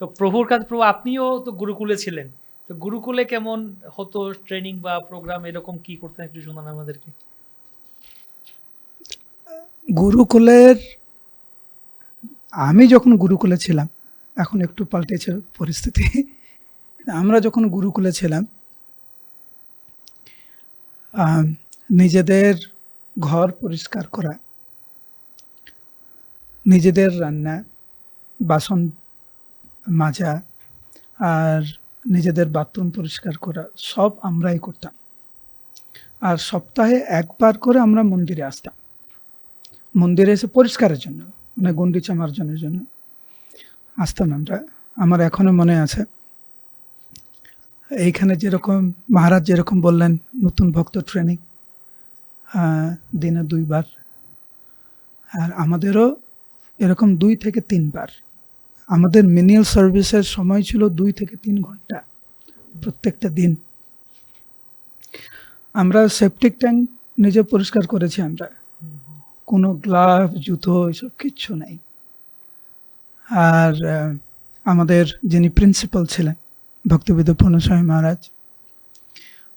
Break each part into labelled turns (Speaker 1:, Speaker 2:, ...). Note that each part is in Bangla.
Speaker 1: তো প্রভুর কাছে, প্রভু আপনিও তো গুরুকুলে ছিলেন। তো গুরুকুলে কেমন হতো ট্রেনিং বা প্রোগ্রাম এরকম কি করতেন একটু শোনান আমাদেরকে?
Speaker 2: গুরুকুলের, আমি যখন গুরুকুলে ছিলাম, এখন একটু পাল্টেছে পরিস্থিতি। আমরা যখন গুরুকুলে ছিলাম নিজেদের ঘর পরিষ্কার করা, নিজেদের রান্না, বাসন মাজা আর নিজেদের বাথরুম পরিষ্কার করা, সব আমরাই করতাম। আর সপ্তাহে একবার করে আমরা মন্দিরে আসতাম। মন্দিরে এসে পরিষ্কারের জন্য মানে গন্ডিচা মার্জনের জন্য আসতাম আমরা। আমার এখনও মনে আছে, এইখানে যেরকম, মহারাজ যেরকম বললেন, নতুন ভক্ত ট্রেনিং দিনে দুইবার। আর আমাদেরও এরকম দুই থেকে তিনবার। আমাদের মিনিয়াল সার্ভিসের সময় ছিল দুই থেকে তিন ঘণ্টা প্রত্যেকটা দিন। আমরা সেপটিক ট্যাঙ্ক নিজে পরিষ্কার করেছি আমরা। কোনো গ্লাভ জুতো, এসব কিচ্ছু নেই। আর আমাদের যিনি প্রিন্সিপাল ছিলেন ভক্তিবিদ পূর্ণস্বামী মহারাজ,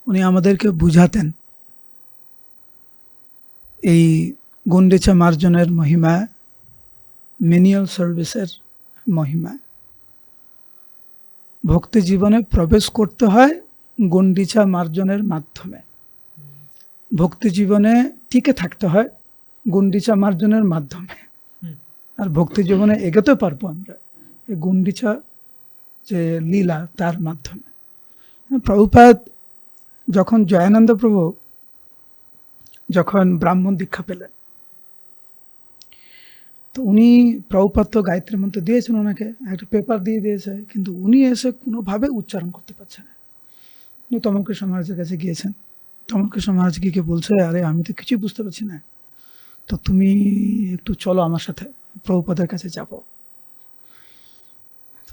Speaker 2: উনি আমাদেরকে বুঝাতেন এই গুন্ডিচা মার্জনের মহিমা মিনিয়াল সার্ভিসের মহিমা। ভক্তি জীবনে প্রবেশ করতে হয় গন্ডিচা মার্জনের মাধ্যমে। ভক্তি জীবনে টিকে থাকতে হয় গুন্ডিচা মার্জনের মাধ্যমে। আর ভক্তি জীবনে এগোতে পারব আমরা এই গুন্ডিচা যে লীলা তার মাধ্যমে। প্রভুপাত যখন জয়ানন্দ প্রভু যখন ব্রাহ্মণ দীক্ষা পেলেন তো উনি প্রভুপাদ তো গায়ত্রী মন্ত্র দিয়েছেন ওনাকে, একটা পেপার দিয়ে দিয়েছে, কিন্তু উনি এসে কোনোভাবে উচ্চারণ করতে পারছেন না। উনি তমলকৃষ্ণ মহারাজের কাছে গিয়েছেন। তমলকৃষ্ণ মহারাজ গিয়ে বলছে, আরে, আমি তো কিছুই বুঝতে পারছি না। তো তুমি একটু চলো আমার সাথে, প্রভুপদের কাছে যাব।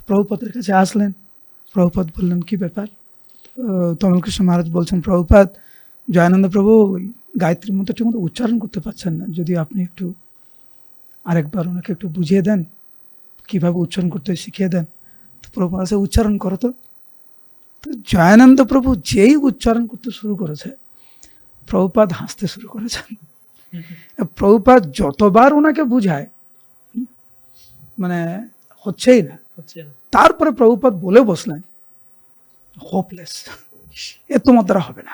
Speaker 2: প্রভুপদের কাছে আসলেন। প্রভুপদ বললেন, কি ব্যাপার? তমলকৃষ্ণ মহারাজ বলছেন, প্রভুপাদ, জয়ানন্দ প্রভু গায়ত্রী মন্ত্র ঠিক মতো উচ্চারণ করতে পারছেন না। যদি আপনি একটু আরেকবার ওনাকে একটু বুঝিয়ে দেন কীভাবে উচ্চারণ করতে শিখিয়ে দেন। তো প্রভুপাদ সে উচ্চারণ করো তো। তো জয়ানন্দ প্রভু যেই উচ্চারণ করতে শুরু করেছে প্রভুপাদ হাসতে শুরু করেছেন। প্রভুপাদ যতবার ওনাকে বুঝায় মানে হচ্ছেই না।
Speaker 1: হচ্ছে না।
Speaker 2: তারপরে প্রভুপাদ বলে বসলেন হোপলেস এ তোমার দ্বারা হবে না।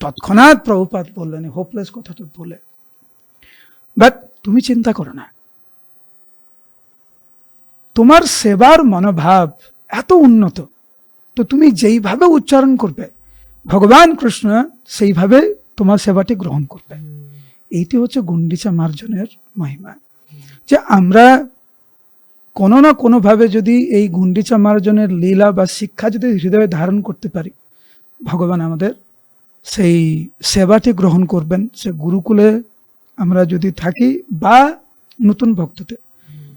Speaker 2: তৎক্ষণাৎ প্রভুপাদ বললেন হোপলেস কথাটা বলে। বাট তুমি চিন্তা করো না। তোমার সেবার মনোভাব এত উন্নত, তো তুমি যেইভাবে উচ্চারণ করবে, ভগবান কৃষ্ণ সেইভাবে তোমার সেবাটি গ্রহণ করবে। এইটি হচ্ছে গুন্ডিচা মার্জনের মহিমা। যে আমরা কোনো না কোনোভাবে যদি এই গুন্ডিচা মার্জনের লীলা বা শিক্ষা যদি হৃদয়ে ধারণ করতে পারি, ভগবান আমাদের সেই সেবাটি গ্রহণ করবেন, সে গুরুকুলে আমরা যদি থাকি বা নতুন ভক্ততে।
Speaker 1: হুম,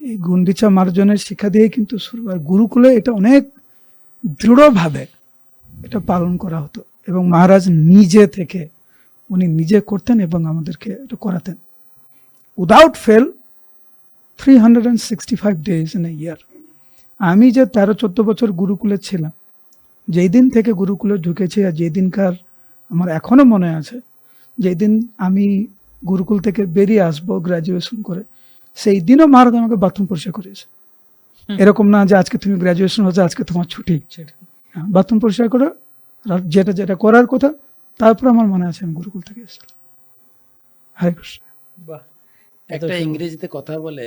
Speaker 2: এই গুন্ডিচা মার্জনের শিক্ষা দিয়ে কিন্তু শুরু আর গুরুকুলে এটা অনেক দৃঢ়ভাবে এটা পালন করা হতো এবং মহারাজ নিজে থেকে উনি নিজে করতেন এবং আমাদেরকে এটা করাতেন। Without fail three hundred and sixty five days in a year আমি যে তেরো চোদ্দ বছর গুরুকুলে ছিলাম যেই দিন থেকে গুরুকুলে ঢুকেছি আর যেই দিনকার আমার এখনও মনে আছে যেই দিন আমি গুরুকুল থেকে বেরিয়ে আসব গ্রাজুয়েশন করে। সেই দিনও মহারাজ আমাকে বাথরুম পরিষ্কার করেছে এরকম না যে আজকে তুমি গ্র্যাজুয়েশন হচ্ছে আজকে তোমার ছুটি। হ্যাঁ, বাথরুম পরিষ্কার করো যেটা যেটা করার কথা তারপর আমার মনে আছে আমি গুরুকুল থেকে এসেছিলাম। হরে কৃষ্ণ।
Speaker 1: বাহ
Speaker 3: একটা ইংরেজিতে কথা বলে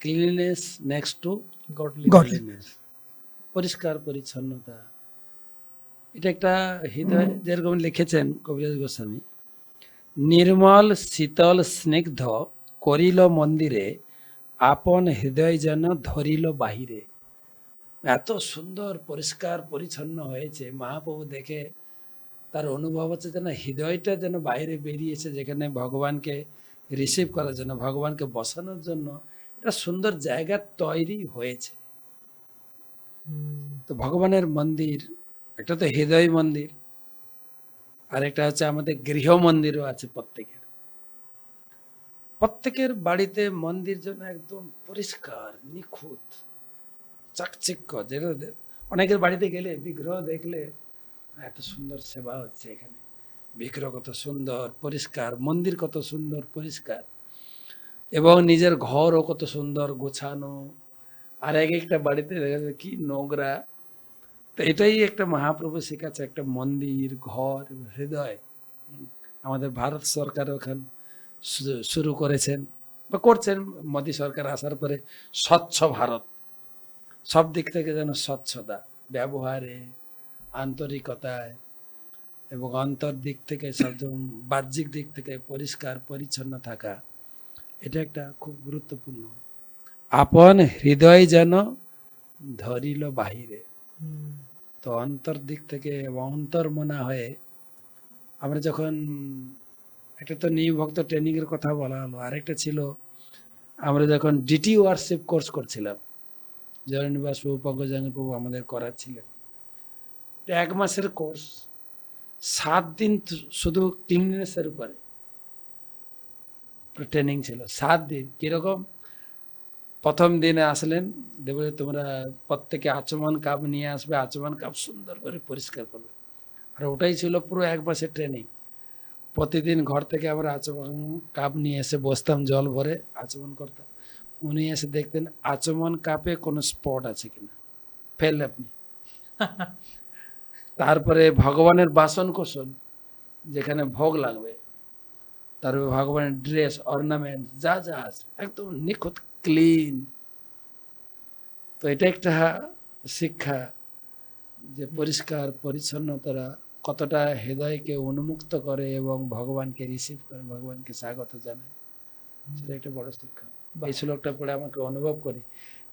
Speaker 3: ক্লিননেস নেক্সট টু গডলিনেস পরিষ্কার পরিচ্ছন্নতা। এটা একটা হৃদয় যেরকম লিখেছেন কবিরাজ গোস্বামী নির্মল শীতল স্নিগ্ধ করিল মন্দিরে আপন হৃদয় যেন ধরিল বাহিরে। এত সুন্দর পরিষ্কার পরিচ্ছন্ন হয়েছে। মহাপ্রভু দেখে তার অনুভব হচ্ছে যেন হৃদয়টা যেন বাইরে বেরিয়েছে যেখানে ভগবানকে রিসিভ করার জন্য ভগবানকে বসানোর জন্য। একটা সুন্দর জায়গা তৈরি হয়েছে। তো ভগবানের মন্দির একটা তো হৃদয় মন্দির। আর একটা হচ্ছে আমাদের গৃহ মন্দিরও আছে প্রত্যেকের। প্রত্যেকের বাড়িতে মন্দির যেন একদম পরিষ্কার, নিখুঁত, চাকচিক্য, যেটা অনেকের বাড়িতে গেলে বিগ্রহ দেখলে, এত সুন্দর সেবা হচ্ছে এখানে। বিগ্রহ কত সুন্দর, পরিষ্কার, মন্দির কত সুন্দর, পরিষ্কার। এবং নিজের ঘরও কত সুন্দর গোছানো। আর এক একটা বাড়িতে দেখা যায় কি নোংরা। তো এটাই একটা মহাপ্রভু শেখাচ্ছে একটা মন্দির, ঘর, হৃদয়। আমাদের ভারত সরকার ওখান শুরু করেছেন বা করছেন। মোদী সরকার আসার পরে স্বচ্ছ ভারত। সব দিক থেকে যেন স্বচ্ছতা, ব্যবহারে, আন্তরিকতায় এবং অন্তর দিক থেকে সব বাহ্যিক দিক থেকে পরিষ্কার, পরিচ্ছন্ন থাকা, এটা একটা খুব গুরুত্বপূর্ণ। আপন হৃদয় যেন ধরিল বাহিরে। তো অন্তর দিক থেকে অন্তর মনা হয়ে আমরা যখন একটা তো নির্ভক্ত ট্রেনিং এর কথা বলা হলো আরেকটা ছিল আমরা যখন ডিটি ওয়ারশিপ কোর্স করছিলাম জয়নিবাস প্রভু পঙ্কজাঙ্গ প্রভু আমাদের করাচ্ছিলেন। এক মাসের কোর্স সাত দিন শুধু ক্লিননেসের উপরে। ট্রেনিং ছিল, সাত দিন, কীরকম? প্রথম দিনে আসলেন দেবে তোমরা প্রত্যেকে আচমন কাপ নিয়ে আসবে, আচমন কাপ সুন্দর করে পরিষ্কার করবে। আর ওটাই ছিল পুরো এক মাসের ট্রেনিং প্রতিদিন ঘর থেকে আমরা আচমন কাপ নিয়ে এসে বসতাম, জল ভরে আচমন করতাম। উনি এসে দেখতেন আচমন কাপে কোনো স্পট আছে কিনা। ফেল আপনি। তারপরে ভগবানের বাসন কোসন যেখানে ভোগ লাগবে, তারপরে ভগবানের ড্রেস অর্নামেন্ট যা যা আছে, একদম নিখুঁত ক্লিন তো এটা একটা শিক্ষা যে পরিষ্কার, পরিচ্ছন্নতারা কতটা হৃদয়কে উন্মুক্ত করে এবং ভগবানকে রিসিভ করে, ভগবানকে স্বাগত জানায়। সেটা একটা বড় শিক্ষা। এই শ্লোকটা পড়ে আমাকে অনুভব করি।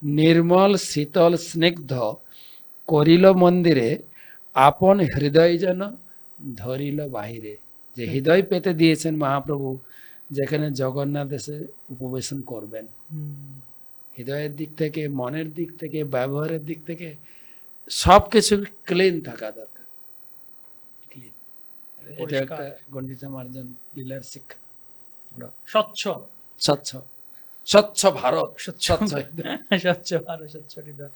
Speaker 3: নির্মল, শীতল, স্নিগ্ধ করিল মন্দিরে, আপন হৃদয় যেন ধরিল বাহিরে। যে হৃদয় পেতে দিয়েছেন মহাপ্রভু যেখানে জগন্নাথ এসে উপবেশন করবেন। হৃদয়ের দিক থেকে মনের দিক থেকে ব্যবহারের দিক থেকে সবকিছু ক্লিন থাকা দরকার। ক্লিন এটা একটা গণ্ডিতা মার্জন লীলার শিক্ষা।
Speaker 1: স্বচ্ছ।
Speaker 3: স্বচ্ছ। স্বচ্ছ ভারত।
Speaker 1: স্বচ্ছ
Speaker 3: স্বচ্ছ
Speaker 1: স্বচ্ছ ভারত স্বচ্ছ হৃদয়।